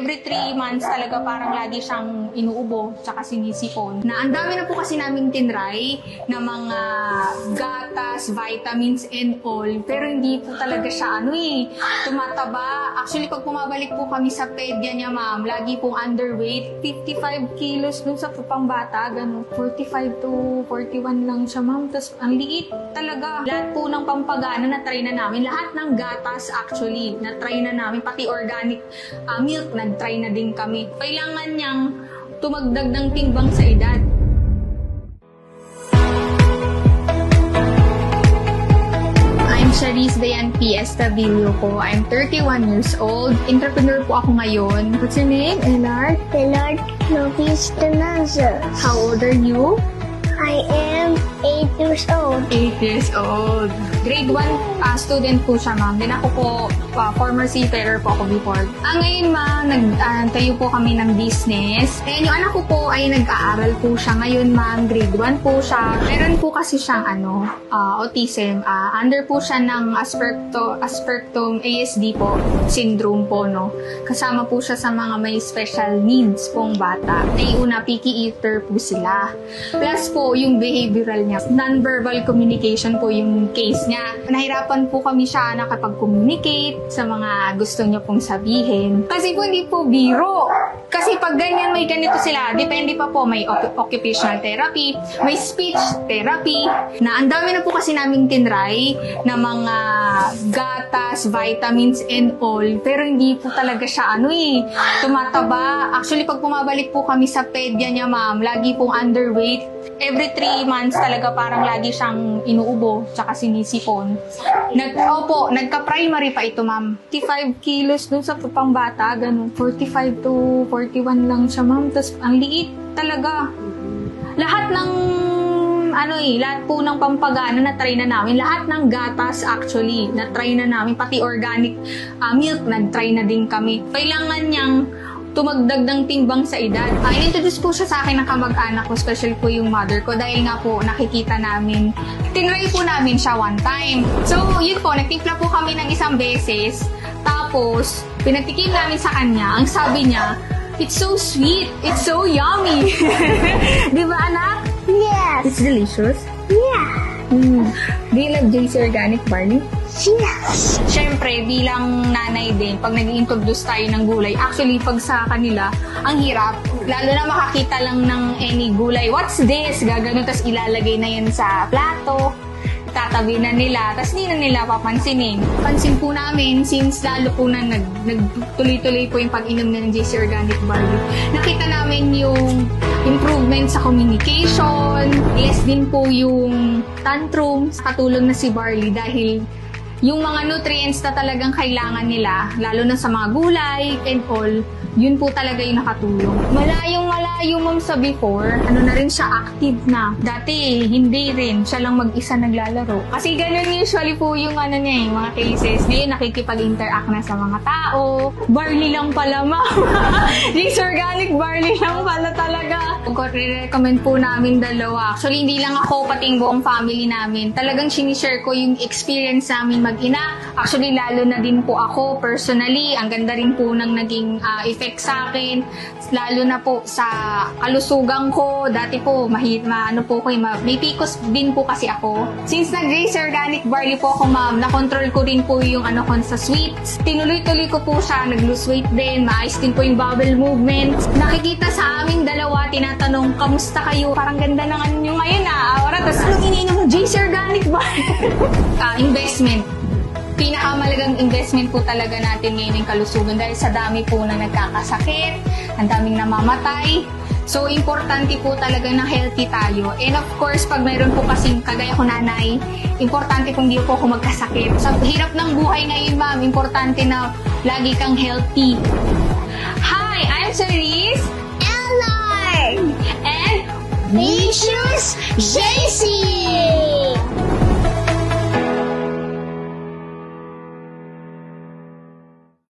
every 3 months talaga parang lagi siyang inuubo tsaka sinisipon. Na ang dami na po kasi naming tinry na mga gatas, vitamins and all. Pero hindi po talaga siya ano eh, tumataba. Actually, pag pumabalik po kami sa pedya niya ma'am, lagi pong underweight. 55 kilos dun sa pambata, ganun. 45 to 41 lang siya ma'am. Tapos ang liit talaga. Lahat po ng pampagana na try na namin. Lahat ng gatas actually na try na namin. Pati organic ah, milk, nag-try na din kami. Kailangan niyang tumagdag ng timbang sa edad. I'm Charisse Dayan P. Estavillo po. I'm 31 years old. Entrepreneur po ako ngayon. What's your name, Elard? Lord Lovis Donaza. How old are you? I am 8 years old. 8 years old. Grade 1 ah, student po siya, ma'am. Then ako po, ah, former seafarer po ako before. Ah, ngayon, ma'am, nag, tayo po kami ng business. And yung anak ko po ay nag-aaral po siya. Ngayon, ma'am, grade 1 po siya. Meron po kasi siyang ano, ah, autism. Ah, under po siya ng Asperto, Aspertum ASD po, syndrome po, no? Kasama po siya sa mga may special needs pong bata. Ay una, picky eater po sila. Plus po, yung behavioral niya. Non-verbal communication po yung case niya. Nahirapan po kami siya nakapag-communicate sa mga gusto niya pong sabihin. Kasi po hindi po biro. Kasi pag ganyan may ganito sila, depende pa po may oc- occupational therapy, may speech therapy, na ang dami na po kasi naming tinry na mga gatas, vitamins and all, pero hindi po talaga siya ano eh, tumataba. Actually, pag pumabalik po kami sa pedya niya ma'am, lagi pong underweight. Every 3 months talaga parang lagi siyang inuubo, tsaka sinisipon. Nag, opo, nagka-primary pa ito ma'am. 55 kilos dun sa pangbata, ganun. 45 to 41 lang siya ma'am. Tapos ang liit talaga. Lahat ng ano eh, lahat po ng pampagana na try na namin. Lahat ng gatas actually, na try na namin. Pati organic ah, milk, nag-try na din kami. Kailangan niyang tumagdag ng timbang sa edad. Uh, in-introduce po siya sa akin ng kamag-anak ko, especially po yung mother ko, dahil nga po nakikita namin, tinry po namin siya one time. So, yun po, nagtimpla po kami ng isang beses, tapos, pinagtikim namin sa kanya, ang sabi niya, It's so sweet. It's so yummy. Di ba, anak? Yes. It's delicious. Yeah. Mm. Do you love JC Organic Barley? Yes. Siyempre, bilang nanay din, pag nag introduce tayo ng gulay, actually, pag sa kanila, ang hirap. Lalo na makakita lang ng any gulay. What's this? Gagano, tas ilalagay na yan sa plato. Tatabi na nila, tas hindi na nila papansinin. Pansin po namin, since lalo po na nag, nagtuloy-tuloy po yung pag-inom ng JC Organic Barley, nakita namin yung improvement sa communication, less din po yung tantrums, katulong na si Barley dahil yung mga nutrients na talagang kailangan nila, lalo na sa mga gulay and all, yun po talaga yung nakatulong. Malayong malayo ma'am sa before, ano na rin siya active na. Dati, hindi rin. Siya lang mag-isa naglalaro. Kasi ganun usually po yung ano niya eh, mga cases. Ngayon, nakikipag-interact na sa mga tao. Barley lang pala ma'am. This organic barley lang pala talaga. Recommend po namin dalawa. Actually, hindi lang ako, pati buong family namin. Talagang sinishare ko yung experience namin mag-ina. Actually, lalo na din po ako personally. Ang ganda rin po ng naging ah, effect sa akin. Lalo na po sa kalusugan ko. Dati po, mahit, ma, ano po ko, eh, ma, may PCOS din po kasi ako. Since nag-raise organic barley po ako, ma'am, na-control ko rin po yung ano ko sa sweets. Tinuloy-tuloy ko po siya, nag-lose weight din, maayos din po yung bowel movement. Nakikita sa aming dalawa, tinatanong, kamusta kayo? Parang ganda ng ano nyo ngayon ah. Aura, tapos anong iniinom mo? JC Organic Barley. Ah, investment pinakamalagang investment po talaga natin ngayon yung kalusugan dahil sa dami po na nagkakasakit, ang daming namamatay. So, importante po talaga na healthy tayo. And of course, pag mayroon po kasing kagaya ko nanay, importante kung di po ako magkasakit. Sa hirap ng buhay ngayon, ma'am, importante na lagi kang healthy. Hi, I'm Cerise, Bichos Gensis.